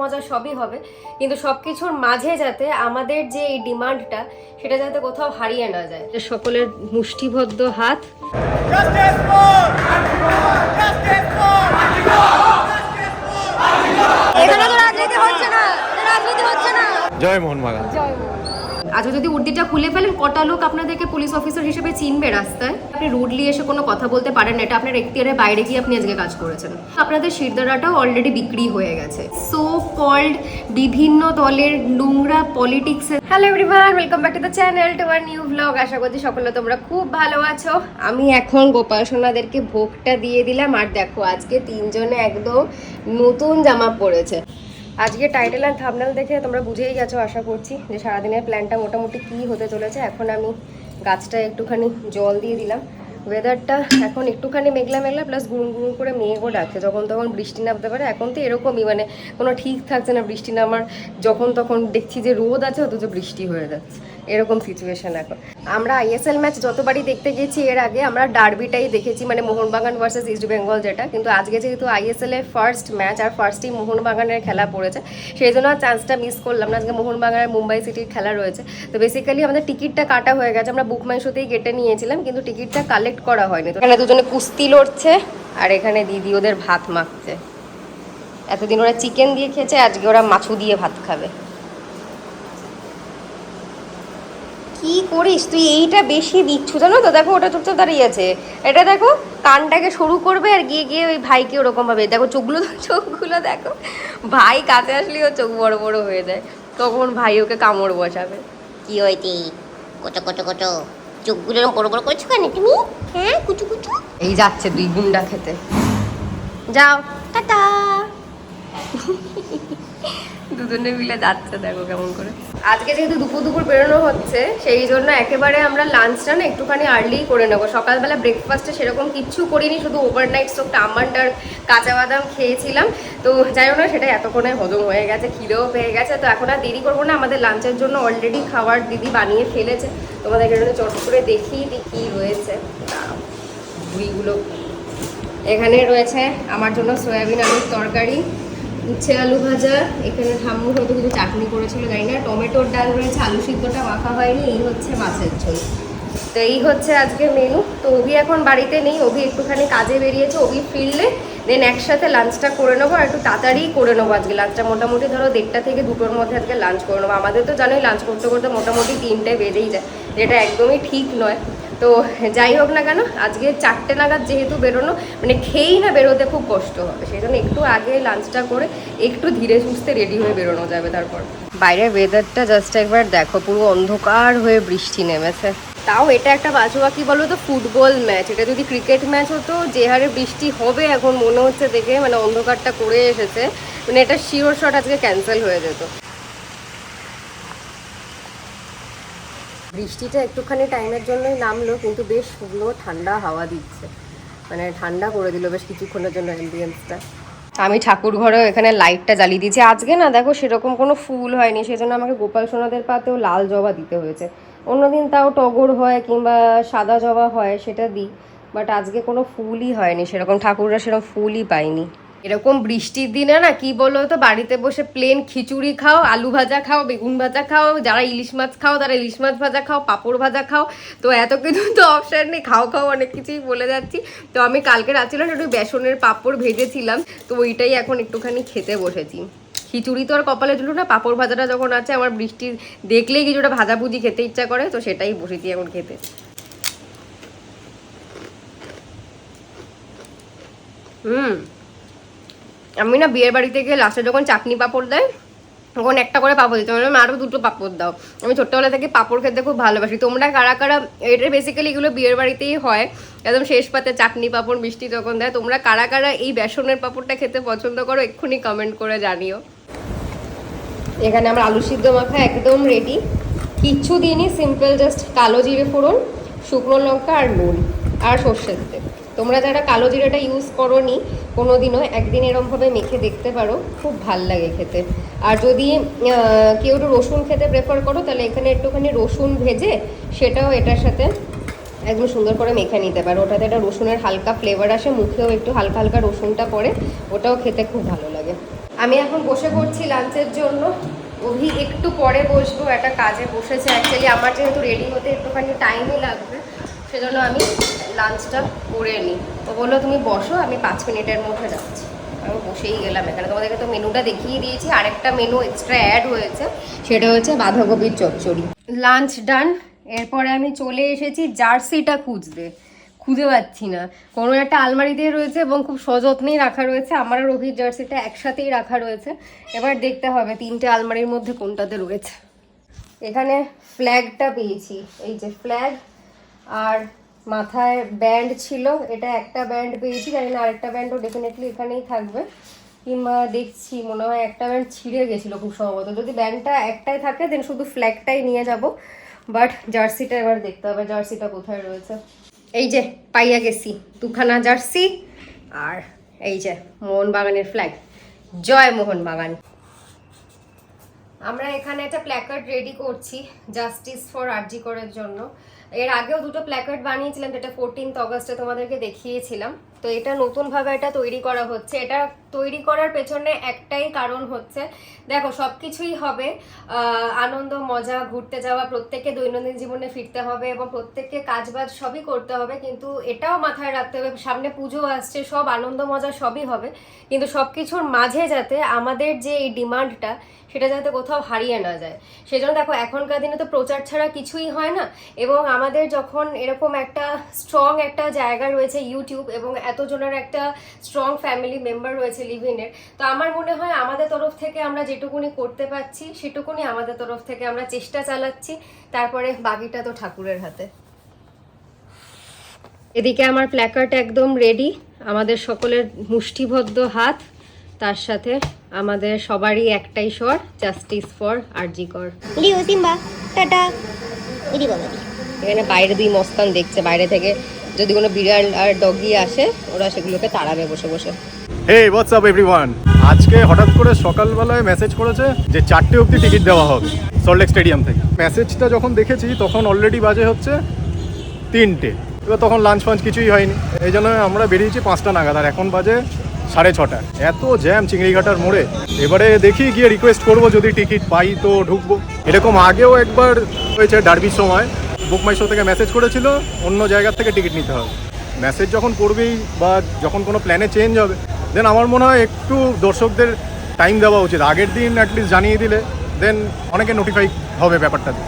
মজা সবই হবে। কিন্তু সব কিছুর মাঝে যাতে আমাদের যে এই ডিমান্ডটা সেটা যাতে কোথাও হারিয়ে না যায়। যে সকলের মুষ্টিবদ্ধ হাত। জয় মোহন Justice জয় এখানে তো রাজনীতি হচ্ছে না। রাজনীতি হচ্ছে না। জয় আচ্ছা যদি উর্দিটা খুলে ফেলেন, কটা লোক আপনাদেরকে পুলিশ অফিসার হিসেবে চিনবে রাস্তায়? আপনি রুডলি এসে কোনো কথা বলতে পারেন না, এটা আপনার এখতিয়ারের বাইরে গিয়ে আপনি আজকে কাজ করেছেন। আপনাদের শিরদারাটাও অলরেডি বিক্রি হয়ে গেছে। সো কল্ড বিভিন্ন দলের নোংরা politics hello everyone welcome back to the channel to our new blog আশা করছি সকলে তোমরা খুব ভালো আছো। আমি এখন গোপাল সোনাদেরকে ভোগটা দিয়ে দিলাম। আর দেখো, আজকে তিনজনে একদম নতুন জামা পরেছে। আজকে টাইটেল আর থামনেল দেখে তোমরা বুঝেই গেছো, আশা করছি, যে সারাদিনের প্ল্যানটা মোটামুটি কী হতে চলেছে। এখন আমি গাছটা একটুখানি জল দিয়ে দিলাম। ওয়েদারটা এখন একটুখানি মেঘলা মেঘলা প্লাস গুঁড় গুঁড় করে মেঘও ডাকছে। যখন তখন বৃষ্টি নামতে পারে, এখন তো এরকমই মানে কোনো ঠিক থাকছে না, বৃষ্টি নামার, যখন তখন দেখছি যে রোদ আছে, অথচ বৃষ্টি হয়ে যাচ্ছে। এরকম সিচুয়েশন এখন। আমরা আইএসএল ম্যাচ যতবারই দেখতে গেছি এর আগে আমরা ডার্বিটাই দেখেছি মানে মোহনবাগান ভার্সেস ইস্ট বেঙ্গল যেটা। কিন্তু আজকে যেহেতু আইএসএল এর ফার্স্ট ম্যাচ আর ফার্স্টই মোহনবাগানের খেলা পড়েছে, সেই জন্য চান্সটা মিস করলাম না। আজকে মোহনবাগানের মুম্বাই সিটির খেলা রয়েছে। তো বেসিক্যালি আমাদের টিকিটটা কাটা হয়ে গেছে। আমরা বুক মাই শোতেই কেটে নিয়েছিলাম, কিন্তু টিকিটটা কালেক্ট করা হয়নি। তো এখানে দুজনে কুস্তি লড়ছে, আর এখানে দিদি ওদের ভাত মাখছে। এতদিন ওরা চিকেন দিয়ে খেয়েছে, আজকে ওরা মাছু দিয়ে ভাত খাবে। কি করিস? তুই এইটা বেশি দিচ্ছ জানো তো? দেখো ওটা চুপচাপ দাঁড়িয়ে আছে। এটা দেখো কানটাকে শুরু করবে আর গিয়ে গিয়ে ওই ভাইকে ওরকম ভাবে। দেখো চোখগুলো চোখগুলো দেখো ভাই কাছে আসলেই আসলেও চোখ বড় বড় হয়ে যায়। তখন ভাই ওকে কামড় বসাবে। কি হয়েছে? কচো কচো কচো। চোখগুলো এরকম বড় বড় করছ কেন তুমি? হ্যাঁ কুচু কুচু। এই যাচ্ছে দুই গুন্ডা খেতে। যাও। টাটা। দুজনে মিলে যাচ্ছে, দেখো কেমন করে। আজকে যেহেতু দুপুর দুপুর বেরোনো হচ্ছে, সেই জন্য একেবারে আমরা লাঞ্চটা না একটুখানি আর্লি করে নেব। সকালবেলা ব্রেকফাস্টে সেরকম কিচ্ছু করিনি, শুধু ওভারনাইট স্টোকটা আমন্ড আর কাঁচা বাদাম খেয়েছিলাম। তো যাই হোক না, সেটা এতক্ষণে হজম হয়ে গেছে, খিদেও পেয়ে গেছে। তো এখন আর দেরি করব না, আমাদের লাঞ্চের জন্য অলরেডি খাবার দিদি বানিয়ে ফেলেছে। তোমাদের একটু চট করে দেখিয়ে দিই কী রয়েছে। ভুঁড়িগুলো এখানে রয়েছে আমার জন্য সয়াবিন আলুর তরকারি। উচ্ছে আলু ভাজা, এখানে ঠাম্মু হয়তো কিছু চাটনি করেছিল, জানি না। টমেটোর ডাল রয়েছে, আলু সিদ্ধটা মাখা হয়নি, এই হচ্ছে মাছের ঝোল। তো এই হচ্ছে আজকে মেনু তো অভি এখন বাড়িতে নেই, অভি একটুখানি কাজে বেরিয়েছে, অভি ফিরলে দেন একসাথে লাঞ্চটা করে নেব আর একটু তাড়াতাড়ি করে নেব আজকে লাঞ্চটা মোটামুটি ধরো দেড়টা থেকে দুটোর মধ্যে আজকে লাঞ্চ করে নেব। আমাদের তো জানোই লাঞ্চ করতে করতে মোটামুটি তিনটে বেজেই যায়, যেটা একদমই ঠিক নয়। তো যাই হোক না কেন আজকে চারটে নাগাদ যেহেতু বেরোনো মানে খেয়েই না বেরোতে খুব কষ্ট হবে সেই জন্য একটু আগে লাঞ্চটা করে একটু ধীরে সুস্থে রেডি হয়ে বেরোনো যাবে তারপর। বাইরের ওয়েদারটা জাস্ট একবার দেখো পুরো অন্ধকার হয়ে বৃষ্টি নেমেছে। তাও এটা একটা বাজুয়া কি বলো তো ফুটবল ম্যাচ এটা যদি ক্রিকেট ম্যাচ হতো যে হারে বৃষ্টি হবে এখন মনে হচ্ছে দেখে মানে অন্ধকারটা করে এসেছে মানে এটা শিওর শট আজকে ক্যান্সেল হয়ে যেত। বৃষ্টিটা একটুখানি টাইমের জন্যই নামলো, কিন্তু বেশ শুকনো ঠান্ডা হাওয়া দিচ্ছে। মানে ঠান্ডা করে দিল বেশ কিছুক্ষণের জন্য অ্যাম্বিয়েন্সটা আমি ঠাকুর ঘরেও এখানে লাইটটা জ্বালিয়ে দিয়েছি। আজকে না দেখো সেরকম কোনো ফুল হয়নি, সেজন্য আমাকে গোপাল সোনাদের পাতেও লাল জবা দিতে হয়েছে। অন্যদিন তাও টগর হয় কিংবা সাদা জবা হয় সেটা দিই বাট আজকে কোনো ফুলই হয়নি সেরকম। ঠাকুররা সেরকম ফুলই পাইনি এরকম বৃষ্টির দিনে না, কি বলো তো, বাড়িতে বসে প্লেন খিচুড়ি খাও, আলু ভাজা খাও, বেগুন ভাজা খাও, যারা ইলিশ মাছ খাও, তারা ইলিশ মাছ ভাজা খাও, পাঁপড় ভাজা খাও। তো এত কিছু তো অপশান নেই, খাও খাও অনেক কিছুই বলে যাচ্ছি। তো আমি কালকে রাত্রিবেলা একটু বেসনের পাঁপড় ভেজেছিলাম, তো ওইটাই এখন একটুখানি খেতে বসেছি। খিচুড়ি তো আর কপালে ঝুলো না, পাঁপড় ভাজাটা যখন আছে, আমার বৃষ্টি দেখলেই কিছুটা ভাজাভুজি খেতে ইচ্ছা করে, তো সেটাই বসেছি এখন খেতে। হুম। আমি না বিয়ের বাড়িতে গিয়ে লাস্টে যখন চাটনি পাঁপড় দেয়, তখন একটা করে পাঁপড় দিতে আমি আরও দুটো পাঁপড় দাও। আমি ছোট্টবেলা থেকে পাঁপড় খেতে খুব ভালোবাসি। তোমরা কারা কারা, এটা বেসিক্যালি এগুলো বিয়ের বাড়িতেই হয়। একদম শেষ পাতে চাটনি পাঁপড়, মিষ্টি যখন দেয়, তোমরা কারা কারা এই বেসনের পাঁপড়টা খেতে পছন্দ করো, এক্ষুনি কমেন্ট করে জানিও। এখানে আমার আলু সিদ্ধ মাখা একদম রেডি কিচ্ছু দিনই সিম্পল জাস্ট কালো জিরে ফোড়ন, শুকনো লঙ্কা আর নুন আর সর্ষের তেল। তোমরা যারা কালো জিরাটা ইউজ করোনি কোনো দিনও একদিন এরমভাবে মেখে দেখতে পারো, খুব ভালো লাগে খেতে। আর যদি কেউ একটু রসুন খেতে প্রেফার করো, তাহলে এখানে একটুখানি রসুন ভেজে সেটাও এটার সাথে একদম সুন্দর করে মেখে নিতে পারো। ওটাতে একটা রসুনের হালকা ফ্লেভার আসে, মুখেও একটু হালকা হালকা রসুনটা পড়ে, ওটাও খেতে খুব ভালো লাগে। আমি এখন বসে পড়ছি লাঞ্চের জন্য। অভি একটু পরে বসবো, একটা কাজে বসেছে অ্যাকচুয়ালি আমার যেহেতু রেডি হতে একটুখানি টাইমই লাগবে। সেজন্য আমি লাঞ্চটা করে নিই। তো বলল, তুমি বসো, আমি পাঁচ মিনিটের মধ্যে যাচ্ছি। আমি বসেই গেলাম এখানে। তোমাদেরকে তো মেনুটা দেখিয়ে দিয়েছি। আরেকটা মেনু এক্সট্রা অ্যাড হয়েছে, সেটা হচ্ছে বাঁধাকপির চচ্চড়ি। Lunch done. এরপরে আমি চলে এসেছি জার্সিটা খুঁজতে। খুঁজে পাচ্ছি না। কোনো একটা আলমারিতে রয়েছে এবং খুব সযত্নেই রাখা রয়েছে। আমার আর অভির জার্সিটা একসাথেই রাখা রয়েছে। এবার দেখতে হবে তিনটে আলমারির মধ্যে কোনটাতে রয়েছে। এখানে ফ্ল্যাগটা পেয়েছি। এই যে ফ্ল্যাগ আর মাথায় ব্যান্ড ছিল, এটা একটা ব্যান্ড পেয়েছি, জানি না আরেকটা ব্যান্ডও ডেফিনেটলি এখানেই থাকবে। কিংবা দেখছি, মনে হয় একটা ব্যান্ড ছিঁড়ে গেছিল খুব সম্ভবত। যদি ব্যান্ডটা একটাই থাকে দেন শুধু ফ্ল্যাগটাই নিয়ে যাব। বাট জার্সিটা এবার দেখতে হবে জার্সিটা কোথায় রয়েছে। এই যে, পাইয়া গেছি, দুখানা জার্সি আর এই যে, মোহনবাগানের ফ্ল্যাগ জয় মোহনবাগান। আমরা এখানে একটা প্ল্যাকার্ড রেডি করছি জাস্টিস ফর আরজি করার জন্য। এর আগেও দুটো প্ল্যাকার্ড বানিয়েছিলাম যেটা ফোরটিন্থ অগস্টে তোমাদেরকে দেখিয়েছিলাম। তো এটা নতুনভাবে এটা তৈরি করা হচ্ছে। এটা তৈরি করার পেছনে একটাই কারণ হচ্ছে, দেখো সব কিছুই হবে আনন্দ, মজা, ঘুরতে যাওয়া, প্রত্যেককে দৈনন্দিন জীবনে ফিরতে হবে এবং প্রত্যেককে কাজবাজ সবই করতে হবে, কিন্তু এটাও মাথায় রাখতে হবে, সামনে পুজো আসছে, সব আনন্দ, মজা সবই হবে, কিন্তু সব কিছুর মাঝে যাতে আমাদের যে এই ডিমান্ডটা, সেটা যাতে কোথাও হারিয়ে না যায়। সেজন্য দেখো, এখনকার দিনে তো প্রচার ছাড়া কিছুই হয় না, এবং আমাদের যখন এরকম একটা স্ট্রং একটা জায়গা রয়েছে ইউটিউব এবং এতজনের একটা স্ট্রং ফ্যামিলি মেম্বার রয়েছে লিভিনের। তো আমার মনে হয় আমাদের তরফ থেকে আমরা যেটুকুনি করতে পারছি সেটুকুনি আমাদের তরফ থেকে আমরা চেষ্টা চালাচ্ছি। তারপরে বাকিটা তো ঠাকুরের হাতে। এদিকে আমার প্ল্যাকার্ড একদম রেডি আমাদের সকলের মুষ্টিবদ্ধ হাত। তার সাথে আমাদের সবারই একটাই স্বর justice for R G Kar. Leo Simba tata. এখানে বাইরে দুই মস্তান দেখছে বাইরে থেকে যদি কোনো বিড়াল আর ডগি আসে, ওরা সেগুলোকে তাড়াবে বসে বসে। হে হোয়াটস আপ এভরিওয়ান আজকে হঠাৎ করে সকালবেলায় মেসেজ করেছে যে চারটে অবধি টিকিট দেওয়া হবে সল্টলেক স্টেডিয়াম থেকে। মেসেজটা যখন দেখেছি, তখন অলরেডি বাজে হচ্ছে তিনটে। এবার তখন লাঞ্চ ফাঞ্চ কিছুই হয়নি। এই জন্য আমরা বেরিয়েছি পাঁচটা নাগাদ, আর এখন বাজে সাড়ে ছটা। এত জ্যাম চিংড়িঘাটার মোড়ে। এবারে দেখি গিয়ে রিকোয়েস্ট করব যদি টিকিট পাই তো ঢুকবো। এরকম আগেও একবার হয়েছে ডার্বির সময়। বুক মাই শো থেকে মেসেজ করেছিল অন্য জায়গার থেকে টিকিট নিতে হবে। মেসেজ যখন করবেই বা যখন কোনো প্ল্যানে চেঞ্জ হবে দেন আমার মনে হয় একটু দর্শকদের টাইম দেওয়া উচিত। আগের দিন অ্যাটলিস্ট জানিয়ে দিলে দেন অনেকে নোটিফাই হবে ব্যাপারটাতে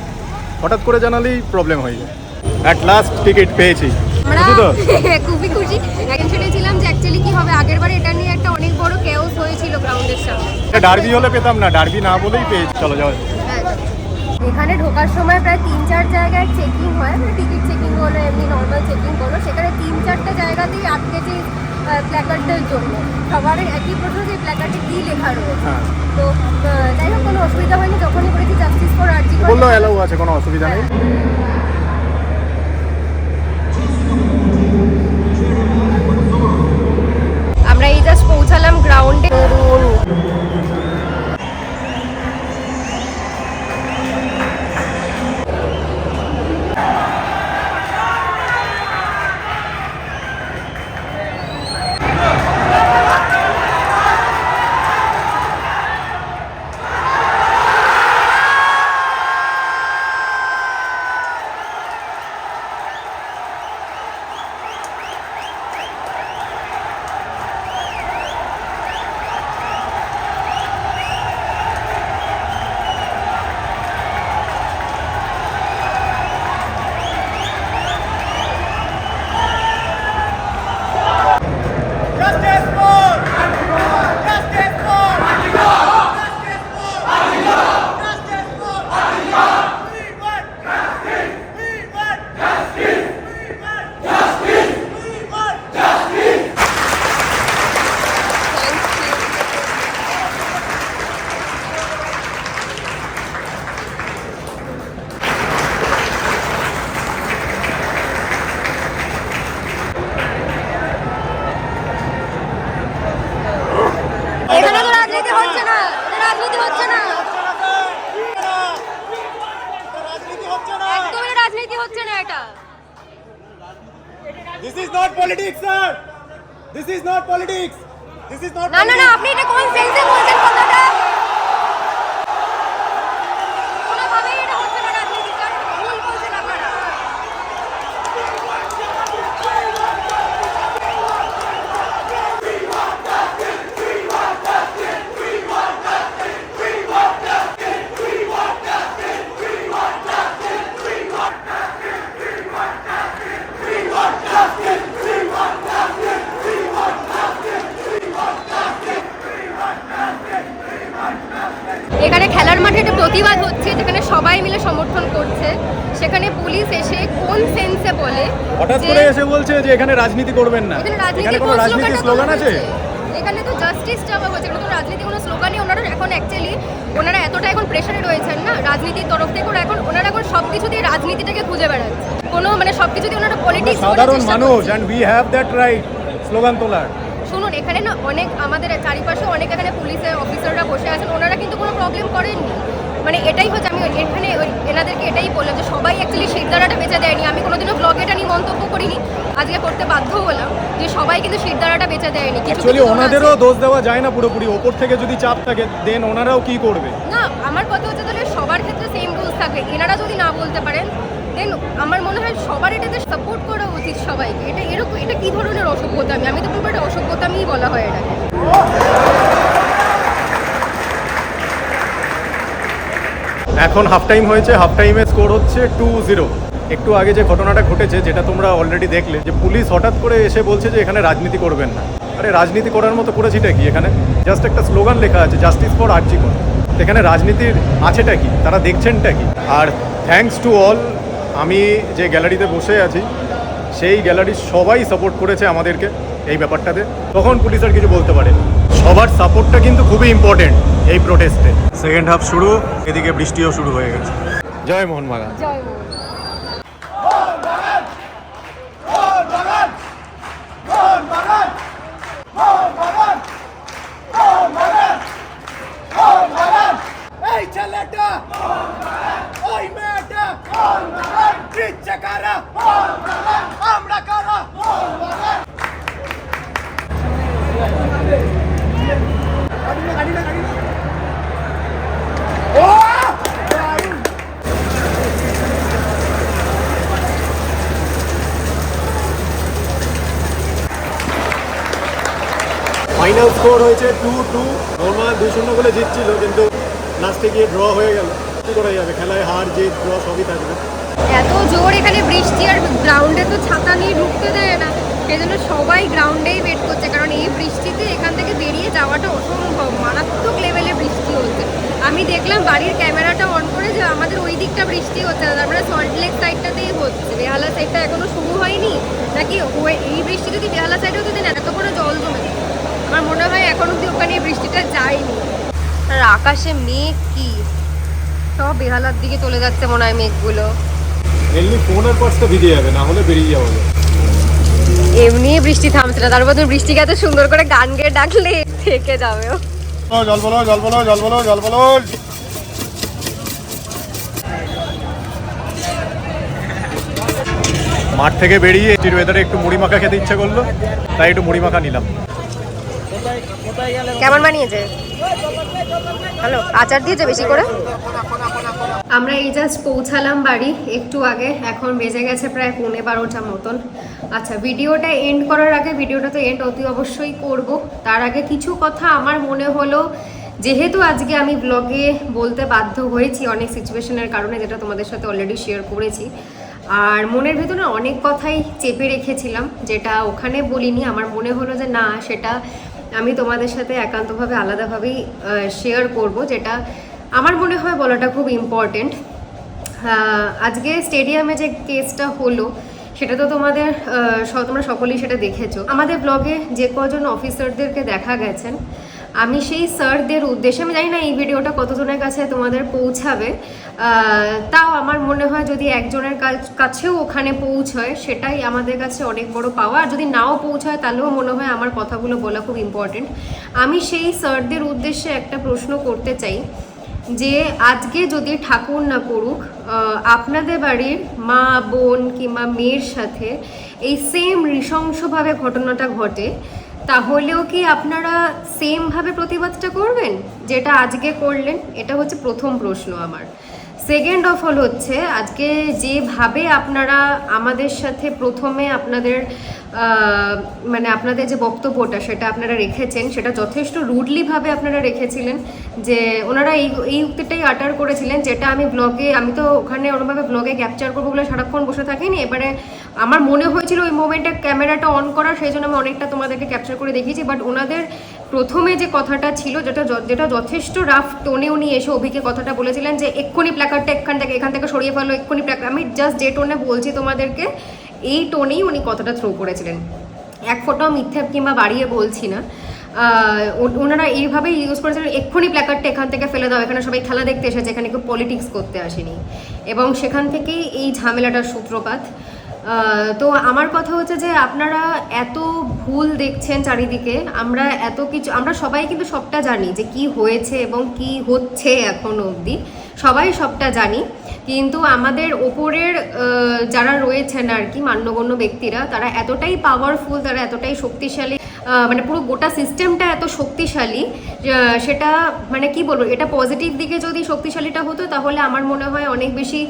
হঠাৎ করে জানালেই প্রবলেম হয়ে যায়। অ্যাট লাস্ট টিকিট পেয়েছি। খুবই খুশি। টেনশনে ছিলাম যে অ্যাকচুয়ালি কি হবে আগের বার এটা নিয়ে একটা অনেক বড় কেওস হয়েছিল গ্রাউন্ডের সামনে। ডার্বি হলে পেতাম না ডার্বি না বলেই পেয়েছি। চলো যাওয়া। এখানে ঢোকার সময় প্রায় তিন চার জায়গায় চেকিং হয় মানে টিকিট চেকিং বলো এমনি নর্মাল চেকিং বলো সেখানে তিন চারটে জায়গাতেই আটকেছে প্ল্যাকার্ডের জন্য। সবার একই প্রশ্ন যে প্ল্যাকার্ডে কী লেখা রয়েছে। হ্যাঁ। তো যাই হোক কোনো অসুবিধা হয়নি। যখনই করেছি জাস্টিস ফর আরজি বলল অ্যালাউ আছে কোনো অসুবিধা নেই। আমরা এই জাস্ট পৌঁছালাম গ্রাউন্ডে রাজনীতি হচ্ছে না একদমই রাজনীতি হচ্ছে না এটা This is not politics, sir. This is not politics. This is not না না না আপনি এটা কোন সেন্সে বলছেন কোনোভাবেই এটা হচ্ছে না রাজনীতি স্যার ভুল বলছেন আপনারা এখানে খেলার মাঠে একটা প্রতিবাদ হচ্ছে যেখানে সবাই মিলে সমর্থন করছে। সেখানে পুলিশ এসে কোন সেন্সে বলে হঠাৎ করে এসে বলছে যে এখানে রাজনীতি করবেন না। এখানে রাজনীতি কোনো কোন রাজনীতির স্লোগান আছে? এখানে তো জাস্টিস চাওয়া হচ্ছে তো রাজনীতি কোনো স্লোগানই ওনারা এখন অ্যাকচুয়ালি ওনারা এতটা এখন প্রেশারে রয়েছেন না রাজনীতির তরফ থেকে এখন ওনারা এখন সব কিছু দিয়ে রাজনীতিটাকে খুঁজে বেড়াচ্ছে। কোনো মানে সব কিছু দিয়ে ওনারা পলিটিক্স সাধারণ মানুষ and we have that right slogan তোলার। শুনুন এখানে না অনেক আমাদের চারিপাশে অনেক এখানে পুলিশের অফিসাররা বসে আছেন ওনারা কিন্তু কোনো প্রবলেম করেননি। মানে এটাই হচ্ছে আমি এখানে ওই- এনাদেরকে এটাই বললাম যে সবাই অ্যাকচুয়ালি শিরদাঁড়াটা বেঁচে দেয়নি। আমি কোনোদিনও ব্লগে এটা নিয়ে মন্তব্য করিনি আজকে করতে বাধ্য হলাম যে সবাই কিন্তু শিরদাঁড়াটা বেঁচে দেয়নি। অ্যাকচুয়ালি ওনাদেরও দোষ দেওয়া যায় না পুরোপুরি ওপর থেকে যদি চাপ থাকে দেন ওনারাও কি করবে? না আমার কথা হচ্ছে তাহলে সবার ক্ষেত্রে সেম রুলস থাকবে। এনারা যদি না বলতে পারেন দেন আমার মনে হয় সবার এটাতে সাপোর্ট করা উচিত সবাইকে। এটা এরকম, এটা কি ধরনের অসভ্যতামি আমি বলা হয় এটাকে। এখন হাফ টাইম হয়েছে হাফ টাইমে স্কোর হচ্ছে টু জিরো একটু আগে যে ঘটনাটা ঘটেছে, যেটা তোমরা অলরেডি দেখলে, যে পুলিশ হঠাৎ করে এসে বলছে যে এখানে রাজনীতি করবেন না। আরে রাজনীতি করার মতো করেছিটা কি এখানে? জাস্ট একটা স্লোগান লেখা আছে জাস্টিস ফর আর্জিকর এখানে রাজনীতির আছেটা কি? তারা দেখছেনটা কি? আর থ্যাংকস টু অল আমি যে গ্যালারিতে বসে আছি সেই গ্যালারির সবাই সাপোর্ট করেছে আমাদেরকে এই ব্যাপারটাতে। তখন পুলিশ আর কিছু বলতে পারে সবার সাপোর্টটা কিন্তু খুবই ইম্পর্টেন্ট এই প্রোটেস্টে সেকেন্ড হাফ শুরু এদিকে বৃষ্টিও শুরু হয়ে গেছে। জয় মোহন জয় মোহন মোহনবাগান মোহনবাগান মোহনবাগান মোহনবাগান মোহনবাগান এই ছেলেটা ওই মেয়েটা দিচ্ছে কারা আমরা কারা ফাইনাল স্কোর হয়েছে টু টু নর্মাল দুই শূন্য বলে জিতছিল, কিন্তু লাস্টে গিয়ে ড্র হয়ে গেল। কী করা যাবে? খেলায় হার, জিত ড্র সবই থাকবে। এত জোর এখানে বৃষ্টি আর গ্রাউন্ডে তো ছাতা নিয়ে ঢুকতে দেয় না। সেই জন্য সবাই গ্রাউন্ডেই ওয়েট করছে, কারণ এই বৃষ্টিতে এখান থেকে বেরিয়ে যাওয়াটা অসম্ভব। মারাত্মক লেভেলে বৃষ্টি হচ্ছে। আমি দেখলাম বাড়ির ক্যামেরাটা অন করে যে আমাদের ওই দিকটা বৃষ্টি হচ্ছে না। তারপরে সল্ট লেক সাইডটাতেই হচ্ছে। বেহালা সাইডটা এখনও শুরু হয়নি? নাকি এই বৃষ্টি যদি বেহালা সাইডে হতো দেন এত করে জল জমে যেত। আমার মনে হয় এখন অব্দি ওখানে বৃষ্টিটা যায়নি। আর আকাশে মেঘ কি? সব বেহালার দিকে চলে যাচ্ছে মনে হয় মেঘগুলো। মেনলি ফোন আর পার্সটা ভিজে যাবে না হলে বেরিয়ে যাবে এমনি বৃষ্টি থামছে না তারপর তুমি বৃষ্টিকে এত সুন্দর করে গান গেয়ে ডাকলে থেকে যাবে ও। জল বলো জল বলো জল বলো জল বলো। মাঠ থেকে বেরিয়ে এটির ভেতরে একটু মুড়ি মাখা খেতে ইচ্ছে করল তাই একটু মুড়ি মাখা নিলাম। কেমন বানিয়েছে? হ্যালো আচার দিয়েছে বেশি করে? আমরা এই জাস্ট পৌঁছালাম বাড়ি, একটু আগে। এখন বেজে গেছে প্রায় পৌনে বারোটা মতন। আচ্ছা ভিডিওটা এন্ড করার আগে, ভিডিওটা তো এন্ড অতি অবশ্যই করব। তার আগে কিছু কথা আমার মনে হলো, যেহেতু আজকে আমি ব্লগে বলতে বাধ্য হয়েছি অনেক সিচুয়েশনের কারণে, যেটা তোমাদের সাথে অলরেডি শেয়ার করেছি। আর মনের ভেতরে অনেক কথাই চেপে রেখেছিলাম, যেটা ওখানে বলিনি। আমার মনে হলো যে না, সেটা আমি তোমাদের সাথে একান্তভাবে, আলাদাভাবেই শেয়ার করব, যেটা আমার মনে হয় বলাটা খুব ইম্পর্টেন্ট আজকে স্টেডিয়ামে যে কেসটা হলো, সেটা তো তোমাদের তোমরা সকলেই সেটা দেখেছ। আমাদের ব্লগে যে কজন অফিসারদেরকে দেখা গেছেন আমি সেই স্যারদের উদ্দেশ্যে, আমি জানি না এই ভিডিওটা কতজনের কাছে তোমাদের পৌঁছাবে তাও আমার মনে হয় যদি একজনের কাছ- কাছেও ওখানে পৌঁছয়, সেটাই আমাদের কাছে অনেক বড় পাওয়া। আর যদি নাও পৌঁছায়, তাহলেও মনে হয় আমার কথাগুলো বলা খুব ইম্পর্টেন্ট আমি সেই স্যারদের উদ্দেশ্যে একটা প্রশ্ন করতে চাই, যে আজকে যদি ঠাকুর না করুক আপনাদের বাড়ির মা, বোন কিংবা মেয়ের সাথে এই সেম নৃশংসভাবে ঘটনাটা ঘটে তাহলেও কি আপনারা সেমভাবে প্রতিবাদটা করবেন? যেটা আজকে করলেন এটা হচ্ছে প্রথম প্রশ্ন আমার। সেকেন্ড অফ অল হচ্ছে আজকে যেভাবে আপনারা আমাদের সাথে প্রথমে আপনাদের মানে আপনাদের যে বক্তব্যটা সেটা আপনারা রেখেছেন, সেটা যথেষ্ট রুডলিভাবে আপনারা রেখেছিলেন যে ওনারা এই এই উক্তিটাই আটার করেছিলেন, যেটা আমি ব্লগে আমি তো ওখানে ওরমভাবে ব্লগে ক্যাপচার করব বলে সারাক্ষণ বসে থাকিনি, এবারে আমার মনে হয়েছিল ওই মোমেন্টে ক্যামেরাটা অন করা, সেই জন্য আমি অনেকটা তোমাদেরকে ক্যাপচার করে দেখিয়েছি বাট ওনাদের প্রথমে যে কথাটা ছিল, যেটা যেটা যথেষ্ট রাফ টোনে উনি এসে অভিকে কথাটা বলেছিলেন যে, এক্ষুনি প্ল্যাকার্ডটা এখান থেকে এখান থেকে সরিয়ে ফেলো, এক্ষুনি প্ল্যাকার্ড আমি জাস্ট যে টোনে বলছি তোমাদেরকে, এই টোনেই উনি কথাটা থ্রো করেছিলেন। এক ফোটাও মিথ্যে কিংবা বাড়িয়ে বলছি না। ওনারা এইভাবেই ইউজ করেছিলেন, এক্ষুনি প্ল্যাকার্ডটা এখান থেকে ফেলে দাও, এখানে সবাই খেলা দেখতে এসেছে, এখানে কেউ পলিটিক্স করতে আসেনি। এবং সেখান থেকেই এই ঝামেলাটার সূত্রপাত। তো আমার কথা হচ্ছে যে আপনারা এত ভুল দেখছেন চারিদিকে, আমরা এত কিছু, আমরা সবাই কিন্তু সবটা জানি যে কি হয়েছে এবং কি হচ্ছে এখন অবধি। সবাই সবটা জানি। কিন্তু আমাদের ওপরের যারা রয়েছেন আর কি মান্যগণ্য ব্যক্তিরা, তারা এতটাই পাওয়ারফুল তারা এতটাই শক্তিশালী মানে পুরো গোটা সিস্টেমটা এত শক্তিশালী সেটা মানে কি বলব, এটা পজিটিভ দিকে যদি শক্তিশালীটা হতো, তাহলে আমার মনে হয় অনেক বেশি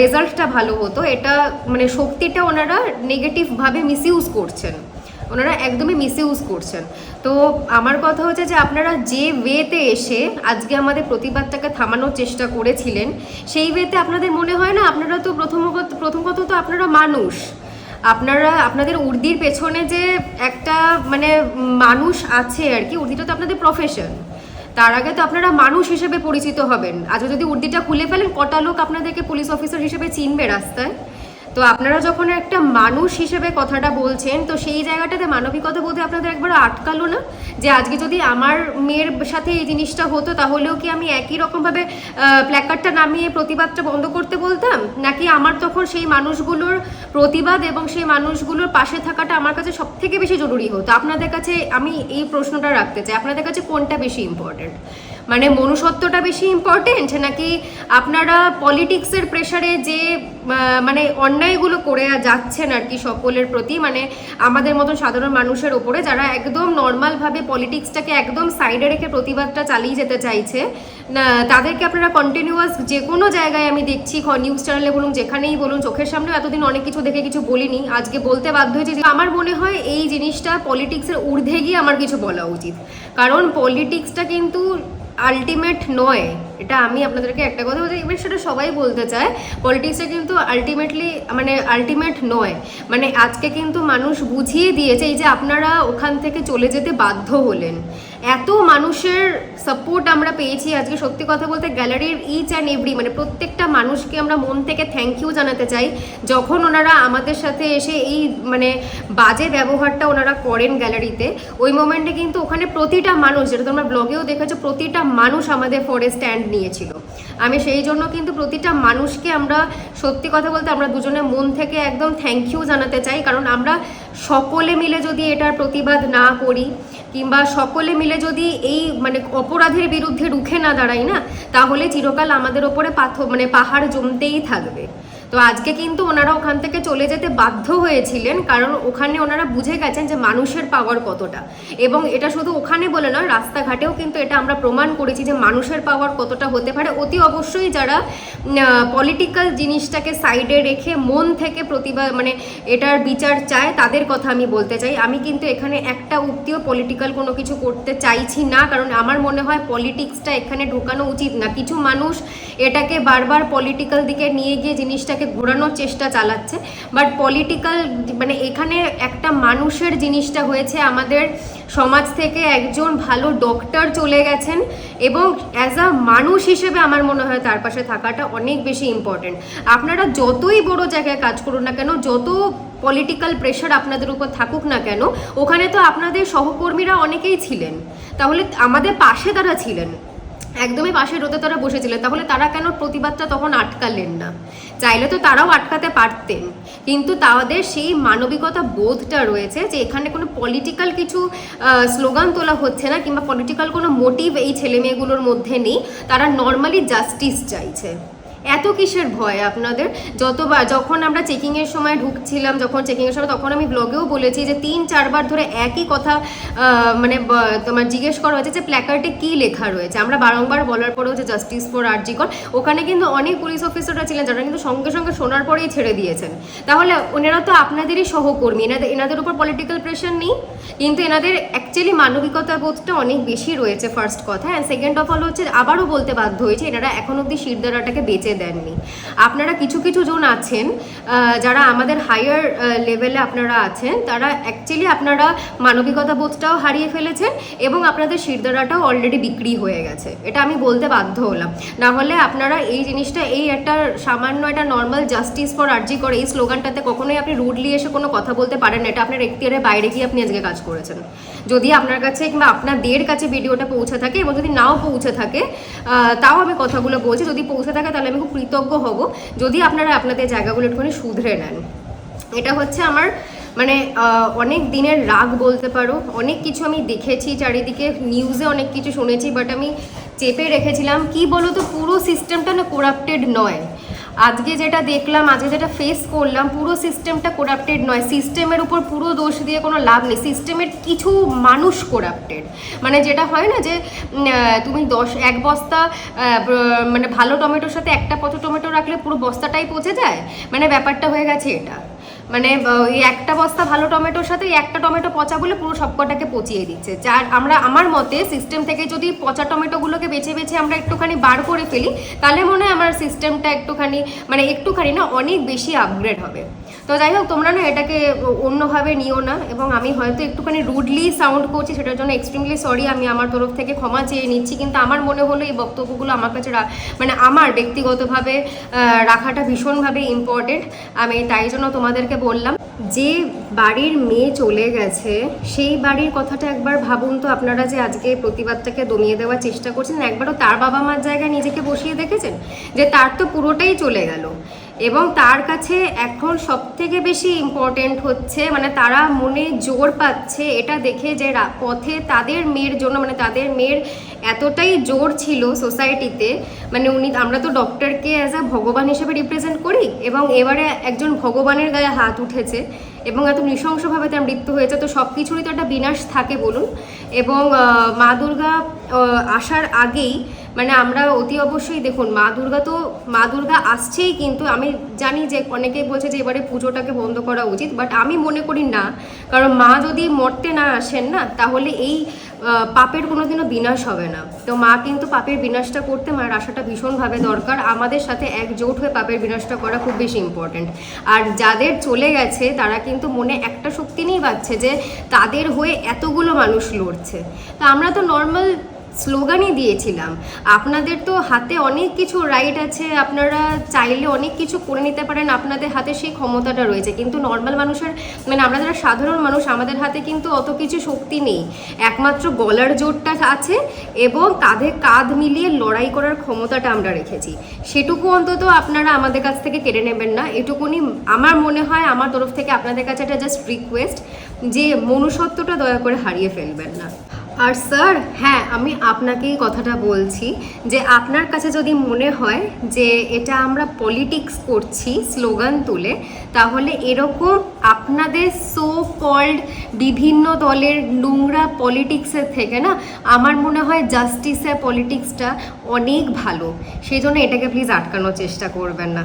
রেজাল্টটা ভালো হতো। এটা মানে শক্তিটা ওনারা নেগেটিভভাবে মিসইউজ করছেন। ওনারা একদমই মিস মিসইউজ করছেন। তো আমার কথা হচ্ছে যে আপনারা যে ওয়েতে এসে আজকে আমাদের প্রতিবাদটাকে থামানোর চেষ্টা করেছিলেন, সেই ওয়েতে আপনাদের মনে হয় না? আপনারা তো প্রথম প্রথম কথা তো আপনারা মানুষ। আপনারা, আপনাদের উর্দির পেছনে যে একটা মানে মানুষ আছে আর কি, উর্দিটা তো আপনাদের প্রফেশন তার আগে তো আপনারা মানুষ হিসেবে পরিচিত হবেন। আজ যদি উর্দিটা খুলে ফেলেন, কটা লোক আপনাদেরকে পুলিশ অফিসার হিসেবে চিনবে রাস্তায়? তো আপনারা যখন একটা মানুষ হিসেবে কথাটা বলছেন, তো সেই জায়গাটাতে মানবিকতা বোধে আপনাদের একবার আটকালো না? যে আজকে যদি আমার মেয়ের সাথে এই জিনিসটা হতো, তাহলেও কি আমি একই রকমভাবে প্ল্যাকার্ডটা নামিয়ে প্রতিবাদটা বন্ধ করতে বলতাম? নাকি আমার তখন সেই মানুষগুলোর প্রতিবাদ এবং সেই মানুষগুলোর পাশে থাকাটা আমার কাছে সব থেকে বেশি জরুরি হতো? আপনাদের কাছে আমি এই প্রশ্নটা রাখতে চাই। আপনাদের কাছে কোনটা বেশি ইম্পর্টেন্ট মানে মনুষ্যত্বটা বেশি ইম্পর্টেন্ট নাকি আপনারা পলিটিক্সের প্রেশারে যে মানে অন্যায়গুলো করে যাচ্ছেন আর কি সকলের প্রতি মানে আমাদের মতন সাধারণ মানুষের ওপরে, যারা একদম নর্মালভাবে পলিটিক্সটাকে একদম সাইডে রেখে প্রতিবাদটা চালিয়ে যেতে চাইছে তাদেরকে আপনারা কন্টিনিউয়াস যে কোনো জায়গায় আমি দেখছি নিউজ চ্যানেলে বলুন, যেখানেই বলুন, চোখের সামনে এতদিন অনেক কিছু দেখে কিছু বলিনি, আজকে বলতে বাধ্য হয়েছে যে, আমার মনে হয় এই জিনিসটা পলিটিক্সের ঊর্ধ্বে গিয়ে আমার কিছু বলা উচিত। কারণ পলিটিক্সটা কিন্তু আলটিমেট নয়। এটা আমি আপনাদেরকে একটা কথা বলছি এবার সেটা সবাই বলতে চায়। পলিটিক্সে কিন্তু আলটিমেটলি মানে আলটিমেট নয়। মানে আজকে কিন্তু মানুষ বুঝিয়ে দিয়েছে, এই যে আপনারা ওখান থেকে চলে যেতে বাধ্য হলেন। এত মানুষের সাপোর্ট আমরা পেয়েছি আজকে সত্যি কথা বলতে গ্যালারির ইচ অ্যান্ড এভরি মানে প্রত্যেকটা মানুষকে আমরা মন থেকে থ্যাংক ইউ জানাতে চাই। যখন ওনারা আমাদের সাথে এসে এই মানে বাজে ব্যবহারটা ওনারা করেন গ্যালারিতে ওই মোমেন্টে কিন্তু ওখানে প্রতিটা মানুষ, যেটা তোমরা ব্লগেও দেখেছ, প্রতিটা মানুষ আমাদের ফরে স্ট্যান্ড নিয়েছিল। আমি সেই জন্য কিন্তু প্রতিটা মানুষকে আমরা সত্যি কথা বলতে আমরা দুজনে মন থেকে একদম থ্যাংক ইউ জানাতে চাই। কারণ আমরা সকলে মিলে যদি এটার প্রতিবাদ না করি কিংবা সকলে মিলে যদি এই মানে অপরাধের বিরুদ্ধে রুখে না দাঁড়াই না, তাহলে চিরকাল আমাদের ওপরে পাথর মানে পাহাড় জমতেই থাকবে। তো আজকে কিন্তু ওনারা ওখান থেকে চলে যেতে বাধ্য হয়েছিলেন, কারণ ওখানে ওনারা বুঝে গেছেন যে মানুষের পাওয়ার কতটা। এবং এটা শুধু ওখানে বলে নয়, রাস্তাঘাটেও কিন্তু এটা আমরা প্রমাণ করেছি যে মানুষের পাওয়ার কতটা হতে পারে। অতি অবশ্যই যারা পলিটিক্যাল জিনিসটাকে সাইডে রেখে মন থেকে প্রতিবাদ মানে এটার বিচার চায়, তাদের কথা আমি বলতে চাই। আমি কিন্তু এখানে একটা উক্তিও পলিটিক্যাল কোনো কিছু করতে চাইছি না, কারণ আমার মনে হয় পলিটিক্সটা এখানে ঢোকানো উচিত না। কিছু মানুষ এটাকে বারবার পলিটিক্যাল দিকে নিয়ে গিয়ে জিনিসটাকে ঘোরানোর চেষ্টা চালাচ্ছে। বাট পলিটিক্যাল মানে এখানে একটা মানুষের জিনিসটা হয়েছে, আমাদের সমাজ থেকে একজন ভালো ডক্টর চলে গেছেন এবং অ্যাজ আ মানুষ হিসেবে আমার মনে হয় তার পাশে থাকাটা অনেক বেশি ইম্পর্টেন্ট আপনারা যতই বড় জায়গায় কাজ করুন না কেন, যত পলিটিক্যাল প্রেশার আপনাদের উপর থাকুক না কেন, ওখানে তো আপনাদের সহকর্মীরা অনেকেই ছিলেন। তাহলে আমাদের পাশে তারা ছিলেন। একদমই পাশের রোদে তারা বসেছিলেন তাহলে তারা কেন প্রতিবাদটা তখন আটকালেন না? চাইলে তো তারাও আটকাতে পারতেন। কিন্তু তাদের সেই মানবিকতা বোধটা রয়েছে যে এখানে কোনো পলিটিক্যাল কিছু স্লোগান তোলা হচ্ছে না কিংবা পলিটিক্যাল কোনো মোটিভ এই ছেলে মেয়েগুলোর মধ্যে নেই। তারা নর্মালি জাস্টিস চাইছে। এত কিসের ভয় আপনাদের? যতবার, যখন আমরা চেকিংয়ের সময় ঢুকছিলাম, যখন চেকিংয়ের সময়, তখন আমি ব্লগেও বলেছি যে তিন, চারবার ধরে একই কথা মানে তোমার জিজ্ঞেস করা হয়েছে যে প্ল্যাকার্ডে কী লেখা রয়েছে? আমরা বারংবার বলার পরেও যে জাস্টিস ফর আরজিকর, ওখানে কিন্তু অনেক পুলিশ অফিসাররা ছিলেন যারা কিন্তু সঙ্গে সঙ্গে শোনার পরেই ছেড়ে দিয়েছেন। তাহলে ওনারা তো আপনাদেরই সহকর্মী, এনাদের এনাদের উপর পলিটিক্যাল প্রেশার নেই। কিন্তু এনাদের অ্যাকচুয়ালি মানবিকতা বোধটা অনেক বেশি রয়েছে ফার্স্ট কথা। অ্যান্ড সেকেন্ড অফ অল হচ্ছে, আবারও বলতে বাধ্য হয়েছে, এনারা এখন অবধি শিরদারাটাকে বেঁচে দেননি। আপনারা কিছু কিছু জন আছেন যারা আমাদের হায়ার লেভেলে আপনারা আছেন, তারা অ্যাকচুয়ালি আপনারা মানবিকতা বোধটাও হারিয়ে ফেলেছেন এবং আপনাদের শিরদারাটাও অলরেডি বিক্রি হয়ে গেছে। এটা আমি বলতে বাধ্য হলাম। না হলে আপনারা এই জিনিসটা, এই একটা সামান্য একটা নর্মাল জাস্টিস ফর আর্জি করে, এই স্লোগানটাতে কখনোই আপনি রুডলি এসে কোনো কথা বলতে পারেন না। এটা আপনার এখতিয়ারের বাইরে গিয়ে আপনি আজকে কাজ করেছেন। যদি আপনার কাছে কিংবা আপনাদের কাছে ভিডিওটা পৌঁছে থাকে এবং যদি নাও পৌঁছে থাকে তাও আমি কথাগুলো বলছি। যদি পৌঁছে থাকে তাহলে আমি খুব কৃতজ্ঞ হব যদি আপনারা আপনাদের জায়গাগুলো একটুখানি শুধরে নেন। এটা হচ্ছে আমার মানে অনেক দিনের রাগ বলতে পারো। অনেক কিছু আমি দেখেছি, চারিদিকে নিউজে অনেক কিছু শুনেছি বাট আমি চেপে রেখেছিলাম, কি বলো তো পুরো সিস্টেমটা না করাপ্টেড নয়। আজকে যেটা দেখলাম, আজকে যেটা ফেস করলাম, পুরো সিস্টেমটা করাপ্টেড নয়। সিস্টেমের উপর পুরো দোষ দিয়ে কোনো লাভ নেই। সিস্টেমের কিছু মানুষ করাপ্টেড মানে যেটা হয় না যে তুমি দশ, এক বস্তা মানে ভালো টমেটোর সাথে একটা পথ টমেটো রাখলে পুরো বস্তাটাই পচে যায়? মানে ব্যাপারটা হয়ে গেছে এটা। মানে ওই একটা বস্তা ভালো টমেটোর সাথে একটা টমেটো পচা বলে পুরো সবকটাকে পচিয়ে দিচ্ছে। যার আমরা, আমার মতে সিস্টেম থেকে যদি পচা টমেটোগুলোকে বেছে বেছে আমরা একটুখানি বার করে ফেলি, তাহলে মনে হয় আমার সিস্টেমটা একটুখানি মানে একটুখানি না অনেক বেশি আপগ্রেড হবে। তো যাই হোক, তোমরা না এটাকে অন্যভাবে নিও না, এবং আমি হয়তো একটুখানি রুডলি সাউন্ড করছি, সেটার জন্য এক্সট্রিমলি সরি আমি আমার তরফ থেকে ক্ষমা চেয়ে নিচ্ছি, কিন্তু আমার মনে হলো এই বক্তব্যগুলো আমার কাছে মানে আমার ব্যক্তিগতভাবে রাখাটা ভীষণভাবে ইম্পর্টেন্ট আমি তাই জন্য তোমাদেরকে বললাম, যে বাড়ির মেয়ে চলে গেছে, সেই বাড়ির কথাটা একবার ভাবুন তো, আপনারা যে আজকে প্রতিবাদটাকে দমিয়ে দেওয়ার চেষ্টা করছেন, একবারও তার বাবা মার জায়গায় নিজেকে বসিয়ে দেখেছেন? যে তার তো পুরোটাই চলে গেল। এবং তার কাছে এখন সব থেকে বেশি ইম্পর্টেন্ট হচ্ছে মানে তারা মনে জোর পাচ্ছে এটা দেখে যে পথে তাদের মেয়ের জন্য মানে তাদের মেয়ের এতটাই জোর ছিল সোসাইটিতে মানে উনি, আমরা তো ডক্টরকে অ্যাজ আ ভগবান হিসেবে রিপ্রেজেন্ট করি এবং এবারে একজন ভগবানের গায়ে হাত উঠেছে এবং এত নৃশংসভাবে তার মৃত্যু হয়েছে, তো সব কিছুরই তো একটা বিনাশ থাকে বলুন এবং মা দুর্গা আসার আগেই মানে আমরা অতি অবশ্যই দেখুন, মা দুর্গা তো, মা দুর্গা আসছেই কিন্তু আমি জানি যে অনেকেই বলছে যে এবারে পুজোটাকে বন্ধ করা উচিত বাট আমি মনে করি না। কারণ মা যদি মরতে না আসেন না, তাহলে এই পাপের কোনোদিনও বিনাশ হবে না। তো মা কিন্তু পাপের বিনাশটা করতে মায়ের আশাটা ভীষণভাবে দরকার। আমাদের সাথে একজোট হয়ে পাপের বিনাশটা করা খুব বেশি ইম্পর্ট্যান্ট আর যাদের চলে গেছে, তারা কিন্তু মনে একটা শক্তি নিয়ে পাচ্ছে যে তাদের হয়ে এতগুলো মানুষ লড়ছে। তো আমরা তো নর্মাল স্লোগানই দিয়েছিলাম। আপনাদের তো হাতে অনেক কিছু রাইট আছে, আপনারা চাইলে অনেক কিছু করে নিতে পারেন, আপনাদের হাতে সেই ক্ষমতাটা রয়েছে। কিন্তু নর্মাল মানুষের মানে আমরা যারা সাধারণ মানুষ, আমাদের হাতে কিন্তু অত কিছু শক্তি নেই। একমাত্র গলার জোরটা আছে এবং কাঁধে কাঁধ মিলিয়ে লড়াই করার ক্ষমতাটা আমরা রেখেছি। সেটুকু অন্তত আপনারা আমাদের কাছ থেকে কেড়ে নেবেন না। এটুকুনি আমার মনে হয়, আমার তরফ থেকে আপনাদের কাছে একটা জাস্ট রিকোয়েস্ট যে মনুষ্যত্বটা দয়া করে হারিয়ে ফেলবেন না। আর স্যার হ্যাঁ আমি আপনাকেই কথাটা বলছি যে আপনার কাছে যদি মনে হয় যে এটা আমরা পলিটিক্স করছি স্লোগান তুলে, তাহলে এরকম আপনাদের সো কল্ড বিভিন্ন দলের নোংরা পলিটিক্সের থেকে না, আমার মনে হয় জাস্টিসের পলিটিক্সটা অনেক ভালো। সেই জন্য এটাকে প্লিজ আটকানোর চেষ্টা করবেন না।